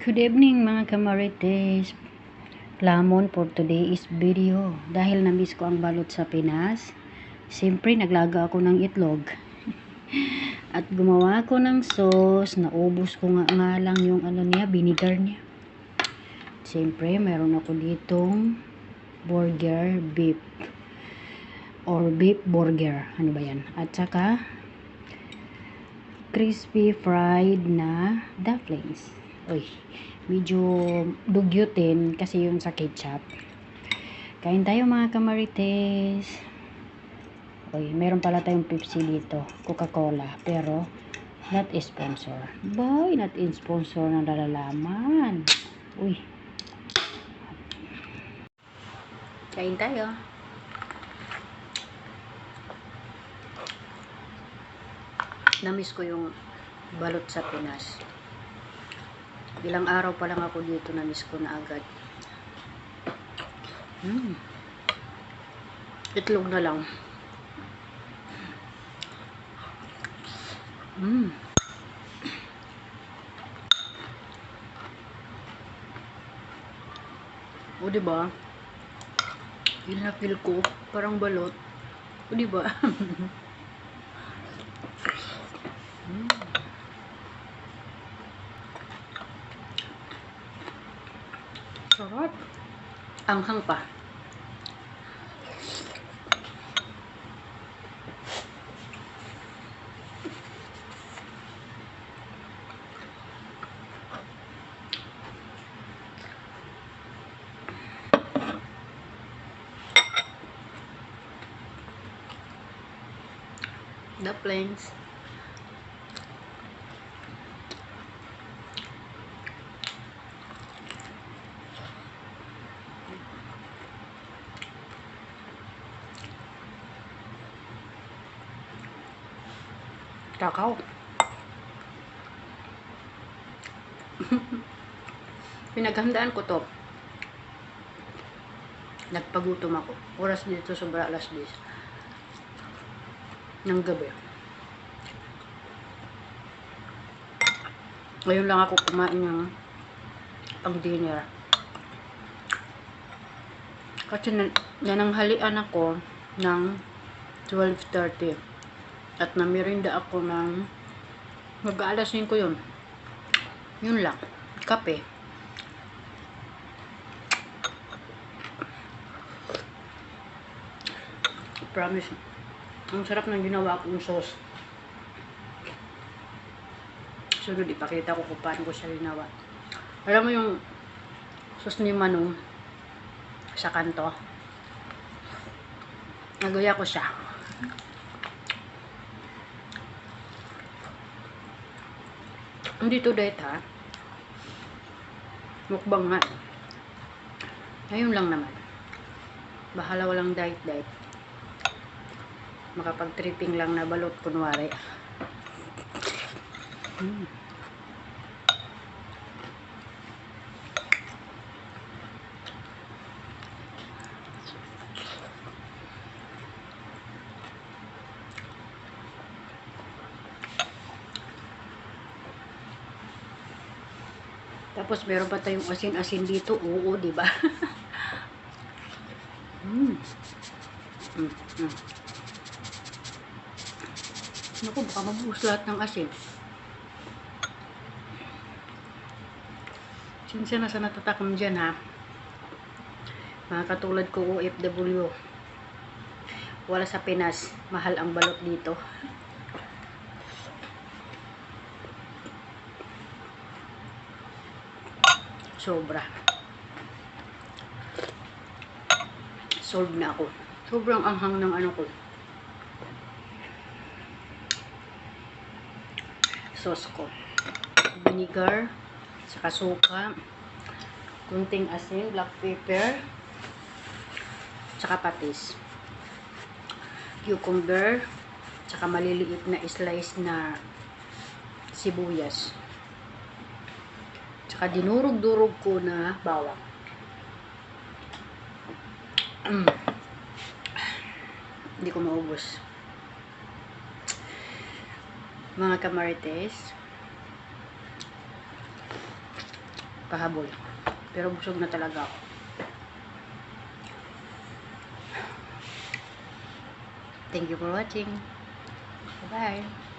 Good evening mga kamarites. Lamon for today's video. Dahil na-miss ko ang balot sa Pinas, siyempre naglaga ako ng itlog. At gumawa ko ng sauce. Naubos ko nga nga lang yung ano niya, vinegar niya. Siyempre, meron ako ditong burger beef. Or beef burger. Ano ba yan? At saka, crispy fried na dumplings. Uy, medyo dugyutin kasi yun sa ketchup. Kain tayo mga kamarites. Uy, meron pala tayong Pepsi dito. Coca-Cola. Pero, not sponsor. Boy, not in sponsor na nalalaman. Uy. Kain tayo. Namiss ko yung balot sa Pinas. Ilang araw pa lang ako dito, namiss ko na agad. Mm. Itlog na lang. Mm. O, diba? Yung na-feel ko, parang balot. O, diba? mm. Sarap. Anghang pa. Dumplings. Kakao. Pinaghandaan ko to. Nagpagutom ako. Oras dito sobra alas 10. Ng gabi. Ngayon lang ako kumain ng pang dinner. Kasi na, nananghalian ako ng 12.30 at namirinda ako ng mag-aalas 5 yun. Yun lang. Kape. Promise. Ang sarap ng ginawa kong sauce. Sunod ipakita ko kung paano ko siya ginawa. Alam mo yung sauce ni Manong sa kanto? Nagaya ko siya Hindi to diet ha. Mukbang nga. Ngayon lang naman. Bahala walang diet-diet. Makapag-tripping lang na balot kunwari. Hmm. Tapos meron pa tayong asin-asin dito. Oo, di ba? mm. Mm, mm. Naku, baka mabuhos lahat ng asin. Sinsya na sa natatakam dyan ha. Mga katulad ko OFW. Wala sa Pinas. Mahal ang balot dito. sobra. Solve na ako. Sobrang anghang ng ano ko. Sauce ko. Vinegar saka suka kunting asin black pepper saka patis. Cucumber saka maliliit na slice na sibuyas Tsaka dinurog-durog ko na bawang. Mm. Hindi ko maubos. Mga kamarites, pahabol. Pero busog na talaga ako. Thank you for watching. Bye-bye.